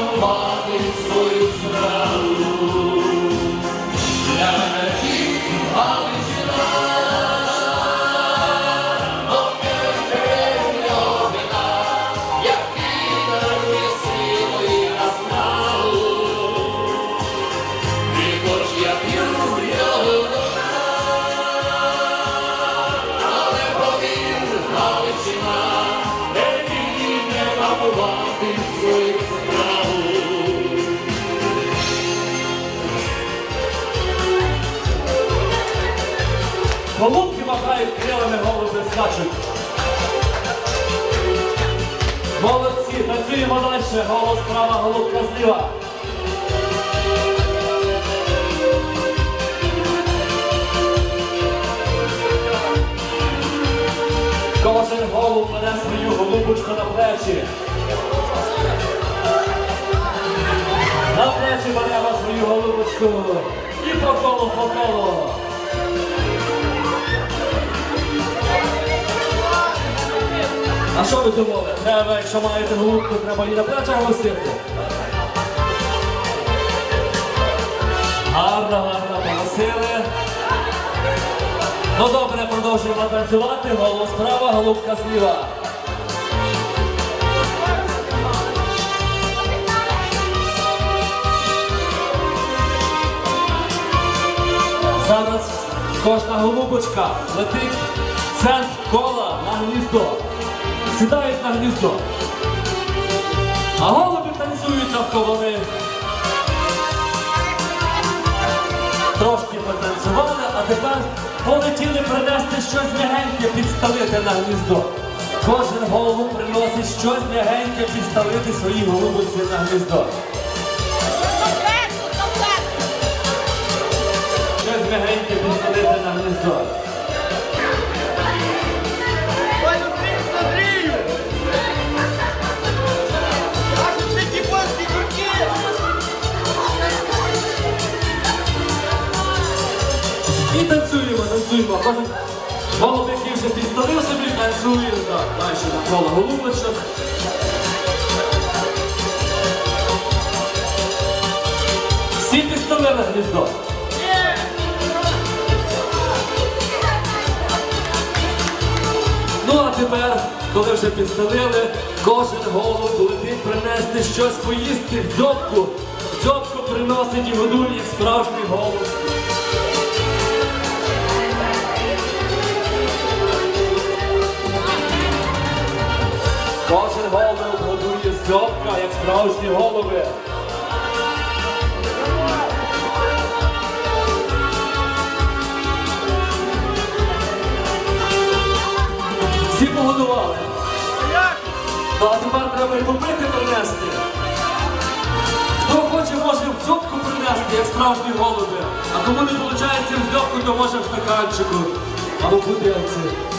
намувати свою справу. Голубки махають крилами, голуби скачуть. Молодці, працюємо далі. Голос права, голубка зліва. Кожен голуб веде свою голубочку на плечі. На плечі беремо свою голубочку. І по колу, по колу. А що ви думали? Треба, якщо маєте голубку, треба її на плечах носити. Гарно, гарно погасили. Ну добре, продовжуємо танцювати. Голос справа, голубка зліва. Зараз кожна голубочка летить в центр кола на гніздо. Сідають на гніздо. А голуби танцюють навколо них. Трошки потанцювали, а тепер полетіли принести щось м'ягеньке підставити на гніздо. Кожен голуб приносить щось м'ягеньке підставити своїй голубиці на гніздо. Щось м'ягеньке підставити на гніздо. Танцюємо, танцюємо. Кожен вже підставив собі, танцює так, далі навколо голубочок. Всі підставили гніздо. Ну а тепер, коли вже підставили, кожен голуб летить принести щось поїсти в дзьобку. Дзьобку приносить і годує як справжній голуб. Справжні голуби. Всі погодували. Ну, а тепер треба і попити принести. Хто хоче, може в дзьобку принести, як справжні голуби. А кому не виходить в дзьобку, то може в стаканчику або в бутилці.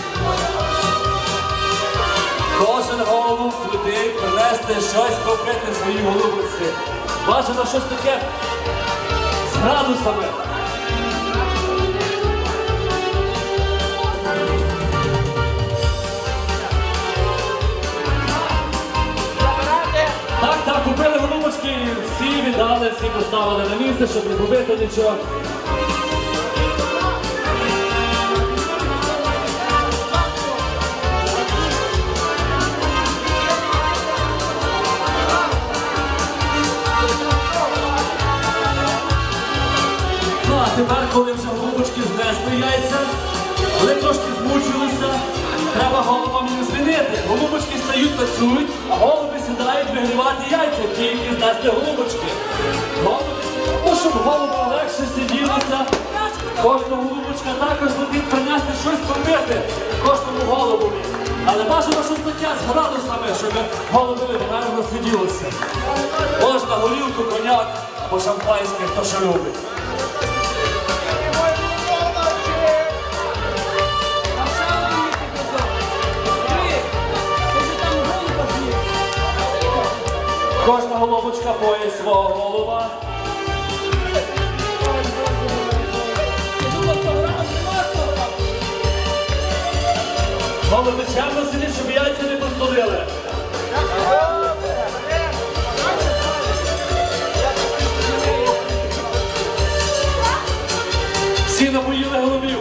Кожен голуб туди принести щось попити своїй голубиці. Бажано щось таке з градусами. Так, так, купили голубочки, всі віддали, всі поставили на місце, щоб не побити нічого. Тепер, коли вже голубочки знесли яйця, вони трошки змучилися, треба голубам їм змінити. Голубочки стають, танцюють, а голуби сідають вигрівати яйця, тільки знесли голубочки. Голуби, ну, щоб голубам легше сиділося, кожна голубочка також летить принести щось попити кожному голубові. Але бажано щось таке з градусами, щоб голуби гарно сиділося. Можна горілку, коняк або шампанське, хто що любить. Кожна голубочка поє свого голова. Голови чемно сидіть, щоб яйця не постулили. Всі напоїли головів,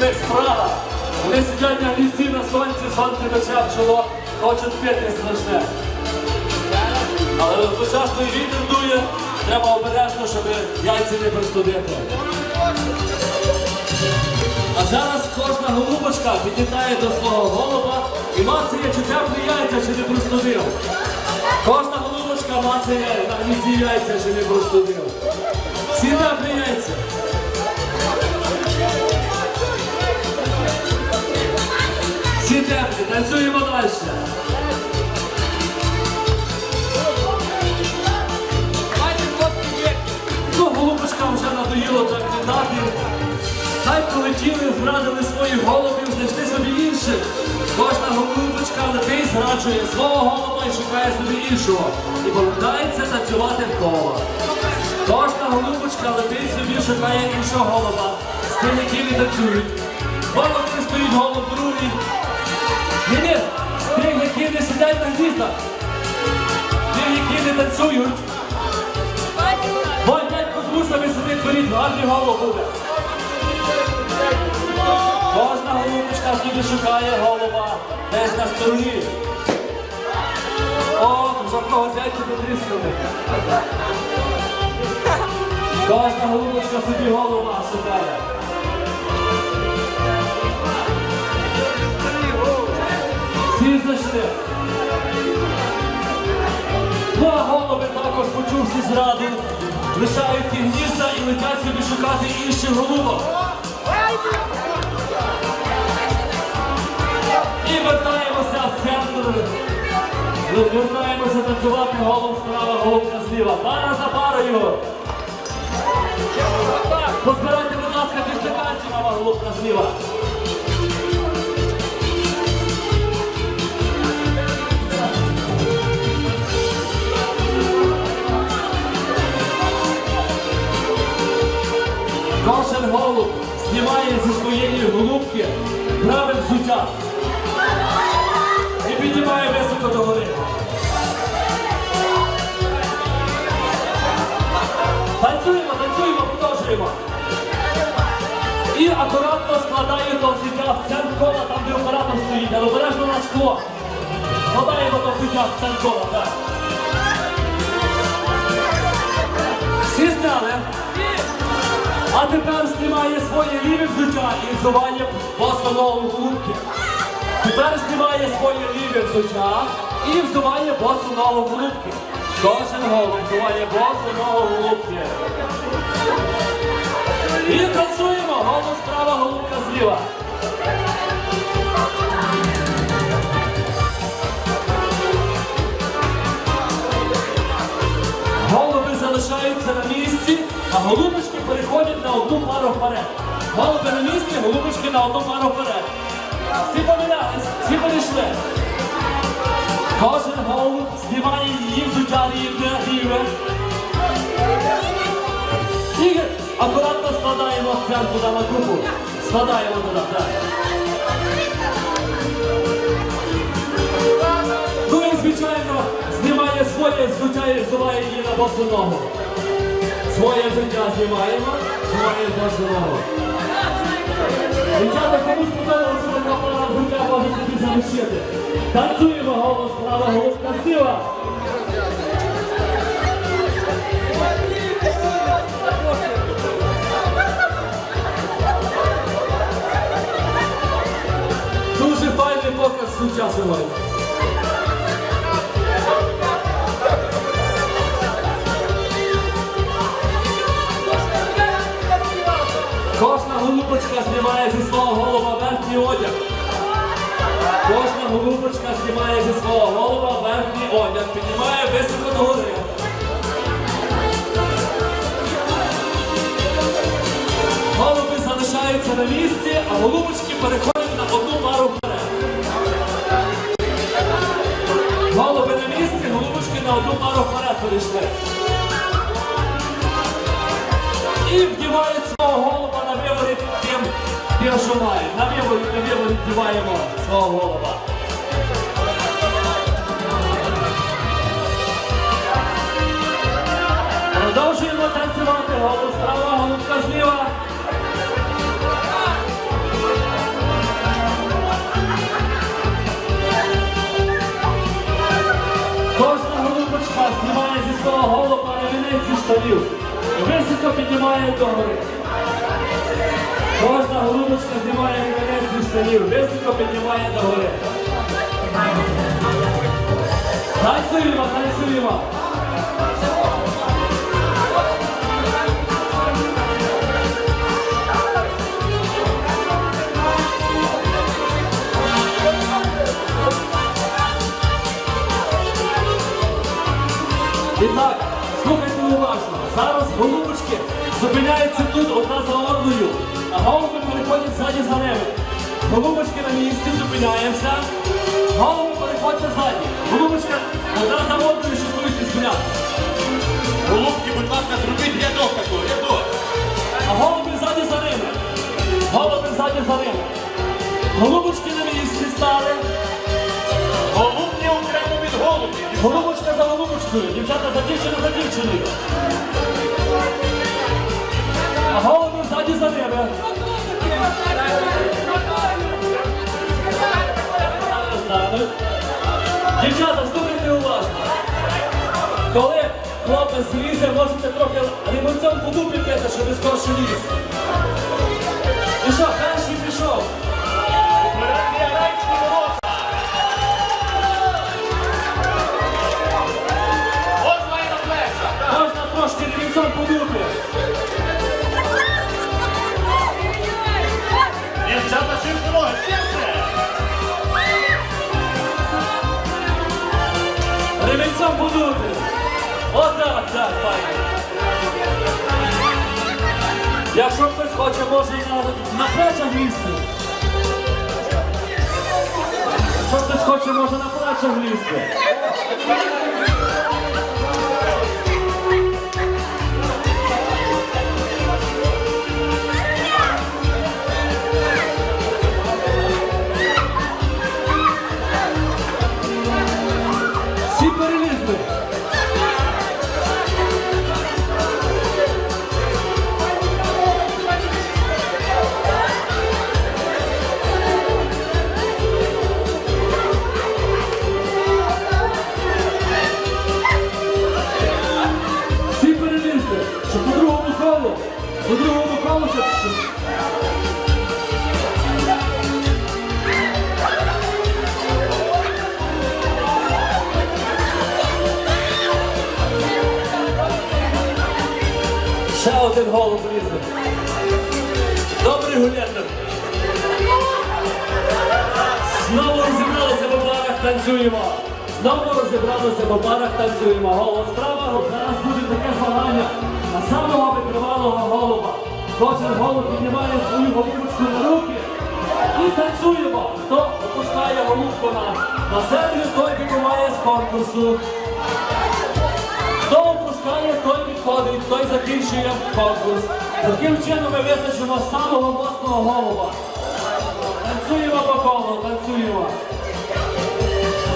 не спрага. Вони сидять на гнізді на сонці, сонце пече в чоло, хочуть пити страшне. Але одночасно і вітер дує, треба обережно, щоб яйця не простудити. А зараз кожна голубочка підлітає до свого голуба і мацає, чи теплі яйця, чи не простудив. Кожна голубочка мацає на гнізді яйця, чи не простудив. Всі теплі яйця. Всі теплі, танцюємо далі. Полетіли, зрадили своїх голубів, знайшли собі інших. Кожна голубочка летить, зраджує свого голуба і шукає собі іншого. І повертається танцювати в коло. Кожна голубочка летить собі, шукає іншого голуба. З тим, які не танцюють. Голуб стоїть голуб другий. Ні, ні, з тих, які не сидять на гніздах. Ті, які не танцюють. Бо дядько з вусами сидить дворіть, гарний голуб буде. Голубочка шукає голуба десь на стороні. О, в кого зяйці потріскали. Кожна голубочка собі голуба шукає. Всі знайшли. Ну а голуби також почувши зраду, лишають ті гнізда і летять собі шукати інших голубок. І вертаємося в центр. Вертаємося танцювати голуб справа, голубка зліва. Пара за парою. Позбирайте, будь ласка, ті стаканці, мама голубка зліва. Кожен голуб знімає зі своєї голубки праве взуття піднімає високо до гори. Танцюємо, танцюємо, продовжуємо. І акуратно складає до в центр кола, там де оператор стоїть, але обережно на скло. Складаємо до в центр кола, так. Всі зняли? А тепер знімає своє ліве взуття і взуває босонову голубки. Тепер знімає своє ліве взуття і взуває босонову голубки. Кожен голуб взуває босонову голубки. І танцюємо. Голуб справа, голубка зліва. Голуби залишаються на місці, а голубочки переходять на одну пару вперед. Голуби на місці, голубочки на одну пару вперед. Всі помінялись, всі перейшли. Кожен голуб знімає її взуття рівне, рівне. І акуратно складаємо центр на купу. Складаємо туди, так. Ну і звичайно знімає своє взуття і взуває її на босу ногу. Своє взуття знімаємо, знімає босу ногу. Дівчата, кому сподобалося така пара взуття, собі. Танцюємо голос права, голубка зліва. Дуже файний показ взуття. Кожна голубочка знімає зі свого голуба верхній одяг. Кожна голубочка знімає зі свого голова верхній одяг, піднімає високо до гори. Голуби залишаються на місці, а голубочки переходять Ми відбиваємо свого голова. Продовжуємо танцювати голос права, голубка зліва. Кожна голубочка знімає зі свого голова ремінець зі штанів. Високо піднімає догори. Кожна голубочка знімає ремінець зі штанів. Високо піднімає догори. Танцюємо, танцюємо. І так, слухайте уважно. Зараз голубочки зупиняються тут одна Голубочки на місці зупиняємося. Голуби переходять ззаді. Голубочка одна за одною шикують із Голубки, будь ласка, зробіть рядок такий, рядок. А голуби ззаді за ними. Голуби ззаді за ними. Голубочки на місці стали. Голубки окремо від голубів. Голубочка за голубочкою, дівчата за дівчиною за дівчиною. А голуби ззаді за ними. Дівчата, слухайте уважно. Коли хлопець злізе, можете трохи лимонцем по дупі пити, щоб не скорше ліз. І що, Якщо хтось хоче, може і на, плечах лізти. Якщо хтось хоче, може на плечах лізти. Танцюємо. Знову розібралися по парах, танцюємо. Голос справа, зараз буде таке змагання на самого витривалого голуба. Кожен голуб піднімає свою голубочку на руки і танцюємо. Хто опускає голубку на, на землю, той вибуває з конкурсу. Хто опускає, той відходить, той закінчує конкурс. Таким чином ми визначимо самого моцного голуба. Танцюємо по колу, танцюємо.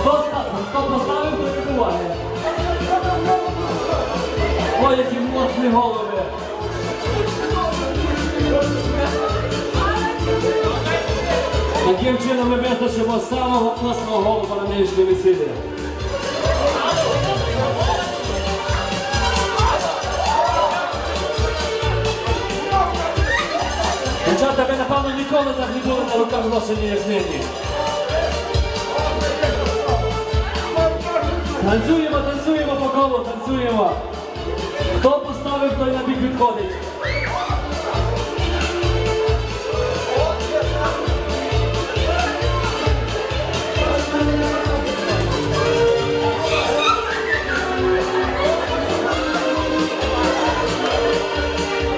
Хто, ста- хто поставив, той вибуває. Ой, які моцні голуби. Таким чином ми визначимо самого моцного голуба на нинішній весіллі. Дівчата, ви напевно ніколи так не були на руках ношені, як нині. Танцюємо, танцюємо по колу, танцюємо. Хто поставив, той на бік відходить.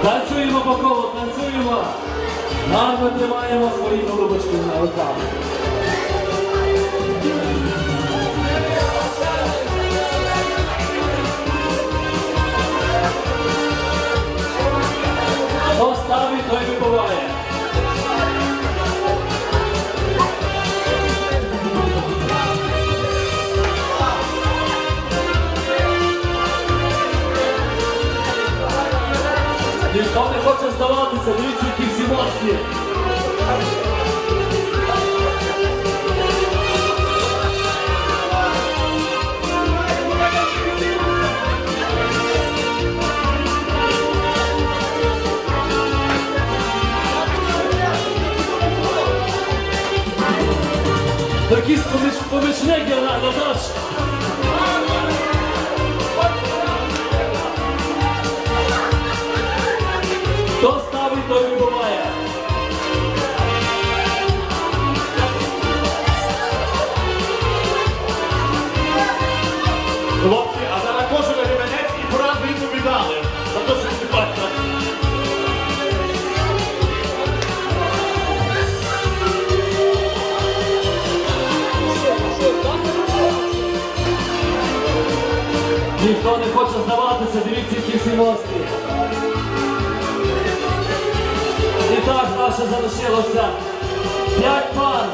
Танцюємо по колу, танцюємо. Гарно тримаємо свої голубочки на руках. Ніхто не хоче здаватися, дивіться, які всі мості. І так наше залишилося п'ять пар.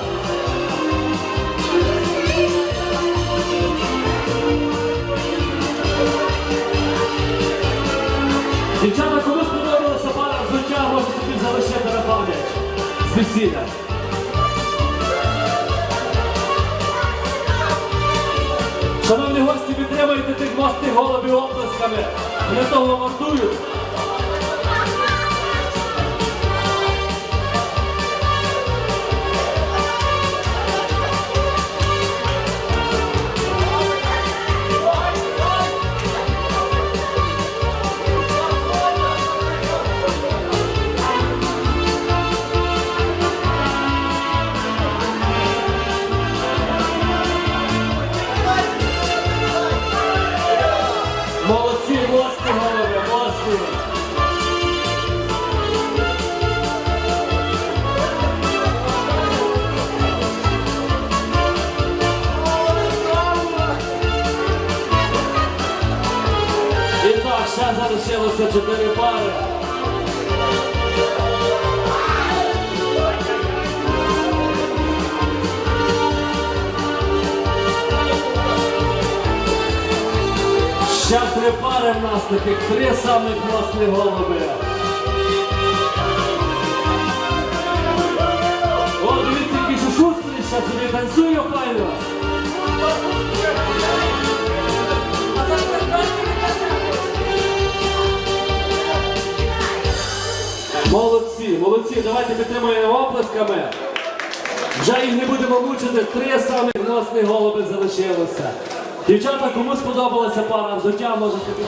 Дівчата, кому сподобалася пара взуття, може собі залишити на пам'ять з весілля. Шановні гості, підтримуйте тих власних голубів оплесками. Вони того вартують. Ще залишилося чотири пари. Ще три пари в нас таких, три самих мостних голуби. О, дивіться, який ще ще собі танцює файно. Молодці, молодці, давайте підтримуємо оплесками. Вже їх не будемо мучити, три самих носних голуби залишилося. Дівчата, кому сподобалася пара взуття, може собі.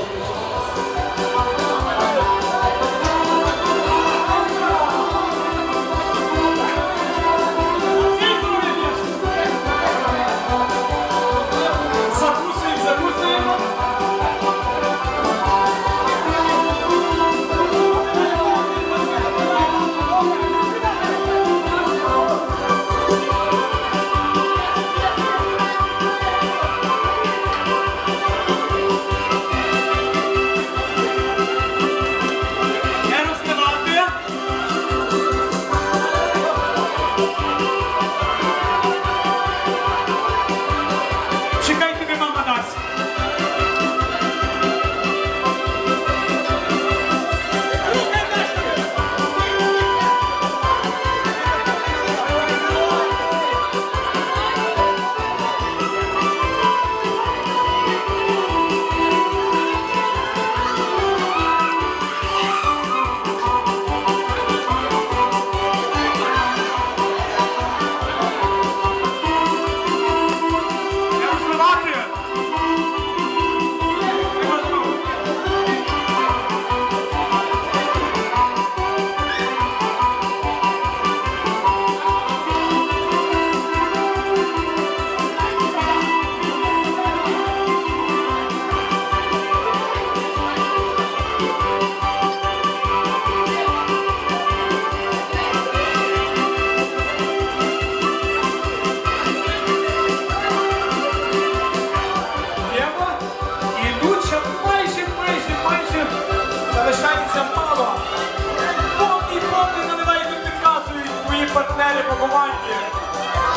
Партнери по команді.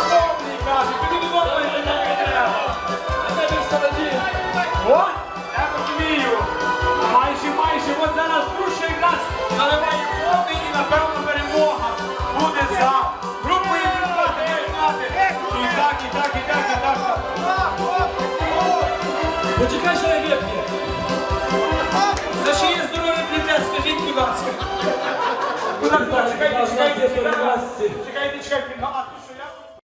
Повний каже, піди додому, не треба. О, я розумію. Майже, майже, от зараз душа якраз наливає повний і напевно перемога буде за групою Вінкати. І так, і так, і так, і так. Почекай, що я вип'є. За чиє здоров'я прийде, скажіть, будь ласка. Будь ласка, чекайте, чекайте, чекайте, чекайте, чекайте, чекайте.